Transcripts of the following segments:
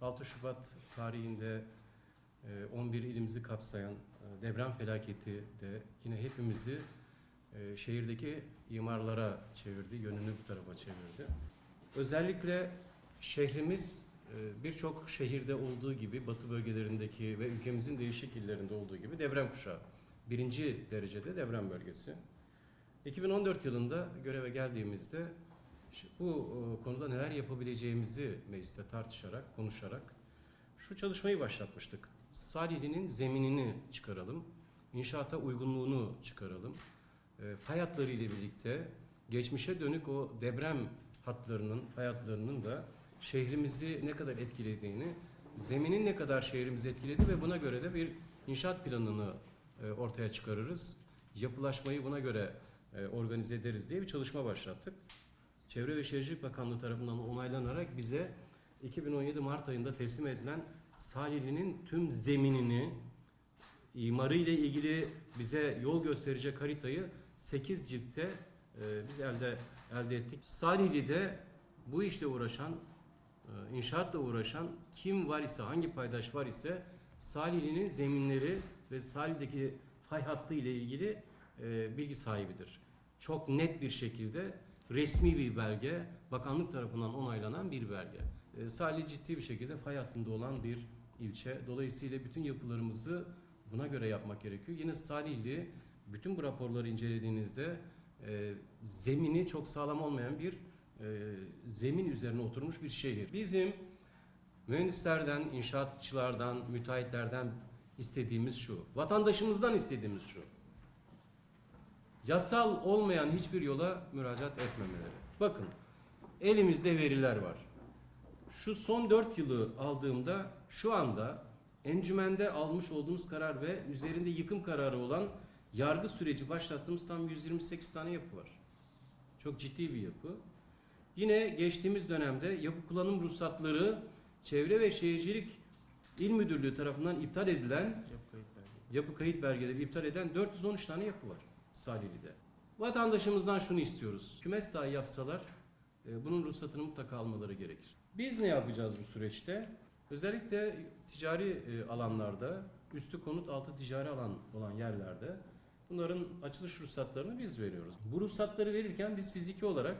6 Şubat tarihinde e, 11 ilimizi kapsayan e, deprem felaketi de yine hepimizi e, şehirdeki imarlara çevirdi, yönünü bu tarafa çevirdi. Özellikle şehrimiz e, birçok şehirde olduğu gibi batı bölgelerindeki ve ülkemizin değişik illerinde olduğu gibi deprem kuşağı. Birinci derecede deprem bölgesi. 2014 yılında göreve geldiğimizde bu e, konuda neler yapabileceğimizi mecliste tartışarak, konuşarak şu çalışmayı başlatmıştık. Salihli'nin zeminini çıkaralım, inşaata uygunluğunu çıkaralım. E, fay hatları ile birlikte geçmişe dönük o deprem hatlarının, fay hatlarının da şehrimizi ne kadar etkilediğini, zeminin ne kadar şehrimizi etkiledi ve buna göre de bir inşaat planını e, ortaya çıkarırız. Yapılaşmayı buna göre organize ederiz diye bir çalışma başlattık. Çevre ve Şehircilik Bakanlığı tarafından onaylanarak bize 2017 Mart ayında teslim edilen Salihli'nin tüm zeminini, imarı ile ilgili bize yol gösterecek haritayı 8 ciltte e, biz elde elde ettik. Salihli'de bu işle uğraşan, e, inşaatla uğraşan kim var ise, hangi paydaş var ise Salihli'nin zeminleri ve Salihli'deki fay hattı ile ilgili e, bilgi sahibidir. Çok net bir şekilde resmi bir belge, bakanlık tarafından onaylanan bir belge. E, Salih ciddi bir şekilde fay hattında olan bir ilçe. Dolayısıyla bütün yapılarımızı buna göre yapmak gerekiyor. Yine Salihli bütün bu raporları incelediğinizde e, zemini çok sağlam olmayan bir e, zemin üzerine oturmuş bir şehir. Bizim mühendislerden, inşaatçılardan, müteahhitlerden istediğimiz şu. Vatandaşımızdan istediğimiz şu. Yasal olmayan hiçbir yola müracaat etmemeleri. Bakın elimizde veriler var. Şu son 4 yılı aldığımda şu anda encümende almış olduğumuz karar ve üzerinde yıkım kararı olan yargı süreci başlattığımız tam 128 tane yapı var. Çok ciddi bir yapı. Yine geçtiğimiz dönemde yapı kullanım ruhsatları Çevre ve Şehircilik İl Müdürlüğü tarafından iptal edilen yapı kayıt belgeleri iptal eden 413 tane yapı var Salihli'de. Vatandaşımızdan şunu istiyoruz. Kümes dahi yapsalar e, bunun ruhsatını mutlaka almaları gerekir. Biz ne yapacağız bu süreçte? Özellikle ticari e, alanlarda, üstü konut altı ticari alan olan yerlerde bunların açılış ruhsatlarını biz veriyoruz. Bu ruhsatları verirken biz fiziki olarak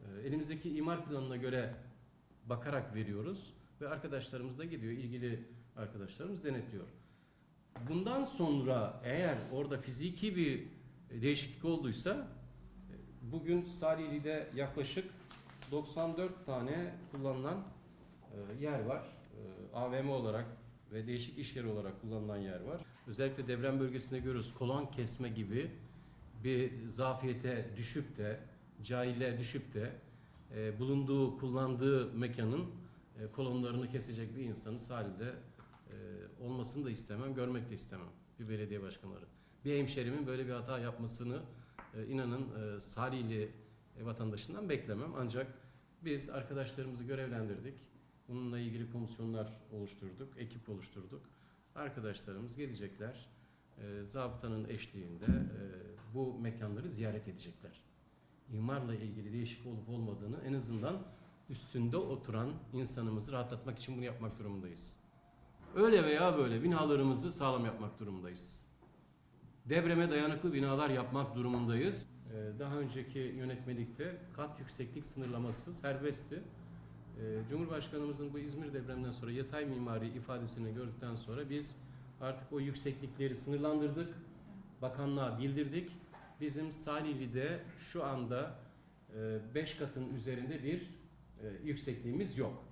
e, elimizdeki imar planına göre bakarak veriyoruz ve arkadaşlarımız da gidiyor, ilgili arkadaşlarımız denetliyor. Bundan sonra eğer orada fiziki bir değişiklik olduysa e, bugün Salihli'de yaklaşık 94 tane kullanılan e, yer var. E, AVM olarak ve değişik iş yeri olarak kullanılan yer var. Özellikle deprem bölgesinde görüyoruz kolon kesme gibi bir zafiyete düşüp de cahille düşüp de e, bulunduğu, kullandığı mekanın e, kolonlarını kesecek bir insanın sahilde e, olmasını da istemem, görmek de istemem bir belediye başkanları. Bir hemşerimin böyle bir hata yapmasını e, inanın e, Salihli vatandaşından beklemem. Ancak biz arkadaşlarımızı görevlendirdik. Bununla ilgili komisyonlar oluşturduk, ekip oluşturduk. Arkadaşlarımız gelecekler. E, zabıtanın eşliğinde e, bu mekanları ziyaret edecekler. İmarla ilgili değişik olup olmadığını en azından üstünde oturan insanımızı rahatlatmak için bunu yapmak durumundayız. Öyle veya böyle binalarımızı sağlam yapmak durumundayız. Depreme dayanıklı binalar yapmak durumundayız. Ee, Daha önceki yönetmelikte kat yükseklik sınırlaması serbestti. Ee, Cumhurbaşkanımızın bu İzmir depreminden sonra yatay mimari ifadesini gördükten sonra biz artık o yükseklikleri sınırlandırdık. Bakanlığa bildirdik. Bizim Salihli'de şu anda 5 katın üzerinde bir e, yüksekliğimiz yok.